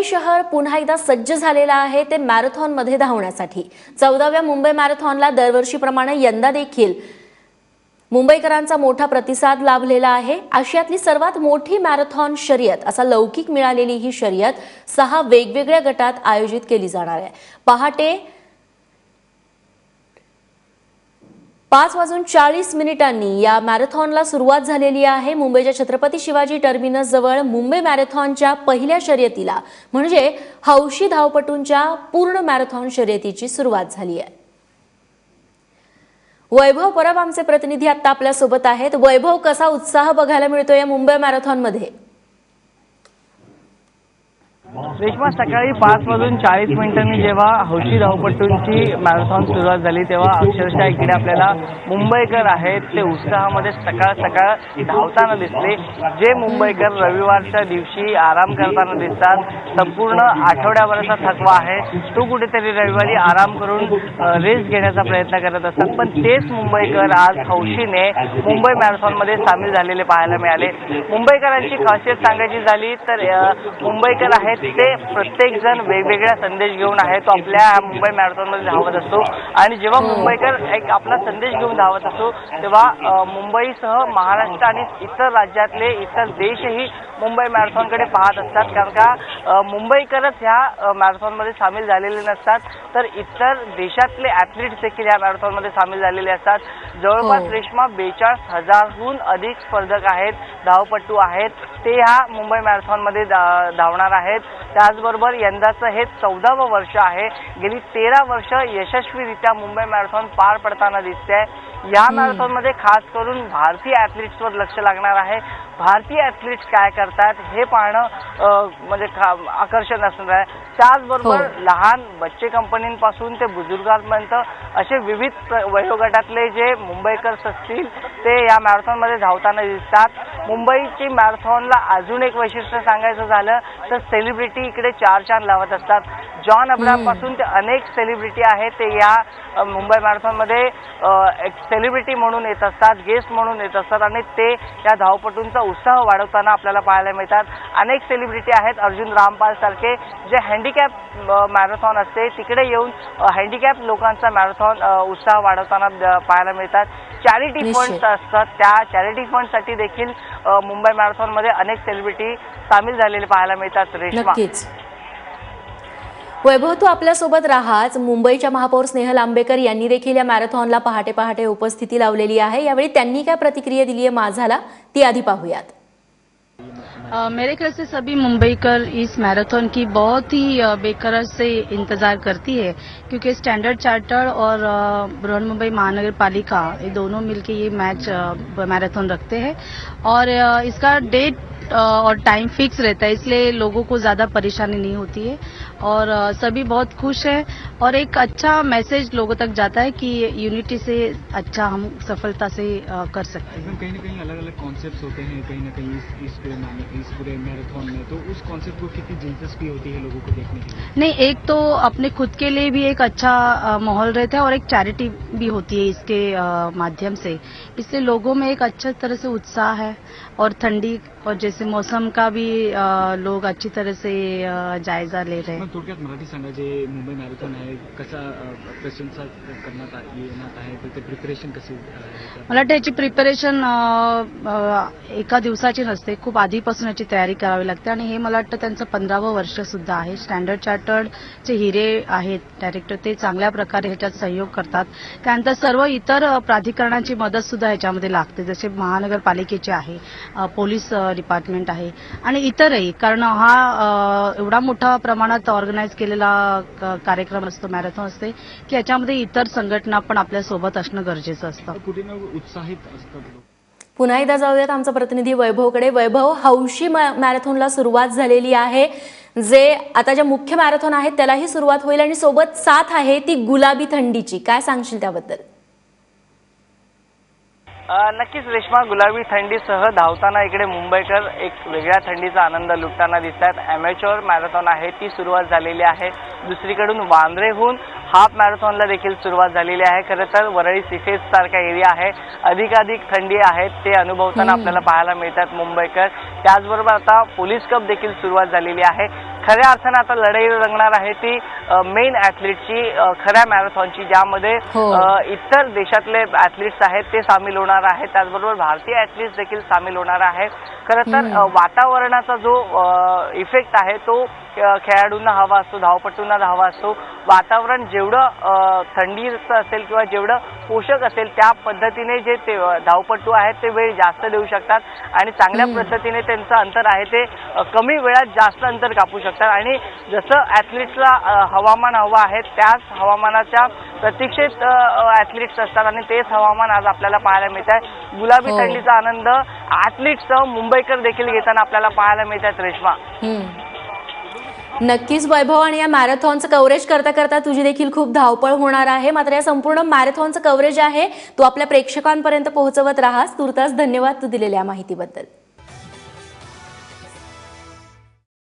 मुंबई शहर पुन्हा एकदा सज्ज झालेलं आहे ते मॅरेथॉनमध्ये धावण्यासाठी. चौदाव्या मुंबई मॅरेथॉनला दरवर्षीप्रमाणे यंदा देखील मुंबईकरांचा मोठा प्रतिसाद लाभलेला आहे. आशियातली सर्वात मोठी मॅरेथॉन शर्यत असा लौकिक मिळालेली ही शर्यत सहा वेगवेगळ्या गटात आयोजित केली जाणार आहे. पहाटे पाच वाजून चाळीस मिनिटांनी या मॅरेथॉनला सुरुवात झालेली आहे. मुंबईच्या छत्रपती शिवाजी टर्मिनस जवळ मुंबई मॅरेथॉनच्या पहिल्या शर्यतीला म्हणजे हौशी धावपटूंच्या पूर्ण मॅरेथॉन शर्यतीची सुरुवात झाली आहे. वैभव परब आमचे प्रतिनिधी आता आपल्यासोबत आहेत. वैभव कसा उत्साह बघायला मिळतो या मुंबई मॅरेथॉनमध्ये? रेश्मा सकाळी पाच वाजून चाळीस मिनिटांनी जेव्हा हौशी धावपटूंची मॅरेथॉन सुरुवात झाली तेव्हा अक्षरशः इकडे आपल्याला मुंबईकर आहेत. ते उत्साहामध्ये सकाळ सकाळ धावताना दिसले. जे मुंबईकर रविवारच्या दिवशी आराम करताना दिसतात संपूर्ण आठवड्याभराचा थकवा आहे. तो कुठेतरी रविवारी आराम करून रेस्ट घेण्याचा प्रयत्न करत असतात. पण तेच मुंबईकर आज हौशीने मुंबई मॅरेथॉनमध्ये सामील झालेले पाहायला मिळाले. मुंबईकरांची खासियत सांगायची झाली तर मुंबईकर आहेत ते प्रत्येक जण वेगवेगळा संदेश घेऊन आहे. तो आपल्या मुंबई मॅरेथॉनमध्ये धावत असतो. आणि जेव्हा मुंबईकर एक आपला संदेश घेऊन धावत असतो तेव्हा मुंबईसह महाराष्ट्र आणि इतर राज्यातले इतर देशही मुंबई मॅरेथॉनकडे पाहत असतात. कारण का मुंबईकरच ह्या मॅरेथॉनमध्ये सामील झालेले नसतात. तर इतर देशातले ॲथलीट्स देखील ह्या मॅरेथॉनमध्ये सामील झालेले असतात. जवळपास हो. रेश्मा बेचाळीस हजारहून अधिक स्पर्धक आहेत धावपटू आहेत. ते ह्या मुंबई मॅरेथॉनमध्ये धावणार आहेत. त्याचबरोबर यंदाचं हे चौदावं वर्ष आहे. गेली तेरा वर्ष यशस्वीरित्या मुंबई मॅरेथॉन पार पडताना दिसते या मॅरेथॉनमध्ये खास करून भारतीय ॲथलीट्सवर लक्ष लागणार आहे. भारतीय ॲथलीट्स काय करतात हे पाहणं म्हणजे आकर्षण असणार आहे. त्याचबरोबर हो. लहान बच्चे कंपनीपासून ते बुजुर्गांपर्यंत असे विविध वयोगटातले जे मुंबईकर्स असतील ते या मॅरेथॉनमध्ये धावताना दिसतात. मुंबईची मॅरेथॉनला अजून एक वैशिष्ट्य सांगायचं झालं तर सेलिब्रिटी इकडे चार चार लावत असतात. जॉन अब्रामपासून ते अनेक सेलिब्रिटी आहेत ते या मुंबई मॅरेथॉनमध्ये एक सेलिब्रिटी म्हणून येत असतात गेस्ट म्हणून येत असतात आणि ते या धावपटूंचा उत्साह वाढवताना आपल्याला पाहायला मिळतात. अनेक सेलिब्रिटी आहेत अर्जुन रामपाल सारखे जे हँडिकॅप मॅरेथॉन असते. तिकडे येऊन हँडिकॅप लोकांचा मॅरेथॉन उत्साह वाढवताना पाहायला मिळतात. चॅरिटी. फंड्स असतात त्या चॅरिटी फंडसाठी देखील मुंबई मॅरेथॉनमध्ये अनेक सेलिब्रिटी सामील झालेले पाहायला मिळतात रेश्मा. नक्कीच. वैभव तू आपल्यासोबत राहाच. मुंबईच्या महापौर स्नेहल आंबेकर यांनी देखील या मॅरेथॉनला पहाटे पहाटे उपस्थिती लावलेली आहे. यावेळी त्यांनी काय प्रतिक्रिया दिली आहे माझाला ती आधी पाहूयात. अ, मेरे ख्याल से सभी मुंबई कर इस मैराथन की बहुत ही बेकरार से इंतज़ार करती है क्योंकि स्टैंडर्ड चार्टर और बृहन मुंबई महानगर पालिका ये दोनों मिलके ये मैच मैराथन रखते हैं। और इसका डेट और टाइम फिक्स रहता है इसलिए लोगों को ज़्यादा परेशानी नहीं होती है। और सभी बहुत खुश हैं। और एक अच्छा मैसेज लोगों तक जाता है कि यूनिटी से अच्छा हम सफलता से कर सकते हैं। कहीं ना कहीं अलग अलग कॉन्सेप्ट होते हैं कहीं ना कहीं इस इस पूरे इस पूरे मैराथन में तो उस कॉन्सेप्ट को कितनी दिलचस्पी होती है लोगों को देखने के लिए? नहीं एक तो अपने खुद के लिए भी एक अच्छा माहौल रहता है और एक चैरिटी भी होती है इसके माध्यम से। इससे लोगों में एक अच्छा तरह से उत्साह है और ठंडी और जैसे मौसम का भी लोग अच्छी तरह से जायजा ले रहे हैं। थोडक्यात मराठी सांगा जे मुंबई मॅरेथॉन आहे कसा प्रशंसा करण्यात येणार आहे? तर ते प्रिपरेशन कसे मला वाटतं याची प्रिपरेशन एका दिवसाची नसते. खूप आधीपासून याची तयारी करावी लागते. आणि हे मला वाटतं त्यांचं पंधरावं वर्ष सुद्धा आहे. स्टँडर्ड चार्टर्डचे हिरे आहेत. डायरेक्टर ते चांगल्या प्रकारे ह्याच्यात सहयोग करतात. त्यानंतर सर्व इतर प्राधिकरणाची प्राधिकरणांची मदत सुद्धा ह्याच्यामध्ये लागते. जसे महानगरपालिकेचे आहे पोलीस डिपार्टमेंट आहे आणि इतरही. कारण हा एवढा मोठा प्रमाणात ऑर्गनाईज केलेला कार्यक्रम असतो. मॅरेथॉन असते की याच्यामध्ये इतर संघटना पण आपल्यासोबत असणं गरजेचं असतं. कुठे ना उत्साहित असतात पुन्हा एकदा जाऊयात आमचा प्रतिनिधी वैभवकडे. वैभव हौशी मॅ- मॅरेथॉनला सुरुवात झालेली आहे जे आता ज्या मुख्य मॅरेथॉन आहेत त्यालाही सुरुवात होईल आणि सोबत साथ आहे ती गुलाबी थंडीची. काय सांगशील त्याबद्दल? नक्कीच रेश्मा गुलाबी थंडीसह धावताना इकडे मुंबईकर एक वेगळ्या थंडीचा आनंद लुटताना दिसतात अमेच्युअर मॅरेथॉन आहे ती सुरुवात झालेली आहे. दुसरीकडून वांद्रेहून हाफ मॅरेथॉनला देखील सुरुवात झालेली आहे. खरं तर वरळी सिफेस सारखा एरिया आहे. अधिकाधिक थंडी आहे ते अनुभवताना. आपल्याला पाहायला मिळतात मुंबईकर. त्याचबरोबर आता पोलीस कप देखील सुरुवात झालेली आहे. खऱ्या अर्थानं आता लढाई रंगणार आहे ती. मेन ॲथलीटची खऱ्या मॅरेथॉनची ज्यामध्ये हो. इतर देशातले ॲथलीट्स आहेत ते सामील होणार आहेत. त्याचबरोबर भारतीय ॲथलीट्स देखील सामील होणार आहेत. खरं तर वातावरणाचा जो इफेक्ट आहे तो खेळाडूंना हवा असतो धावपटूंना हवा असतो. वातावरण जेवढं थंडीचं असेल किंवा जेवढं पोषक असेल त्या पद्धतीने जे ते धावपटू आहेत ते वेळ जास्त देऊ शकतात. आणि चांगल्या. पद्धतीने त्यांचं अंतर आहे ते कमी वेळात जास्त अंतर कापू शकतात. आणि जसं ॲथलीट्सला हवामान हवं आहे त्याच हवामानाच्या प्रतीक्षेत ॲथलीट्स असतात आणि तेच हवामान आज आपल्याला पाहायला मिळत आहे गुलाबी हो. थंडीचा आनंद ॲथलीट्ससह मुंबईकर देखील घेताना आपल्याला पाहायला मिळत आहेत रेश्मा. नक्कीच वैभव आणि या मॅरेथॉनचं कव्हरेज करता करता तुझी देखील खूप धावपळ होणार आहे. मात्र या संपूर्ण मॅरेथॉनचं कव्हरेज आहे तू आपल्या प्रेक्षकांपर्यंत पोहोचवत राहास. तुर्तास धन्यवाद तू दिलेल्या माहितीबद्दल.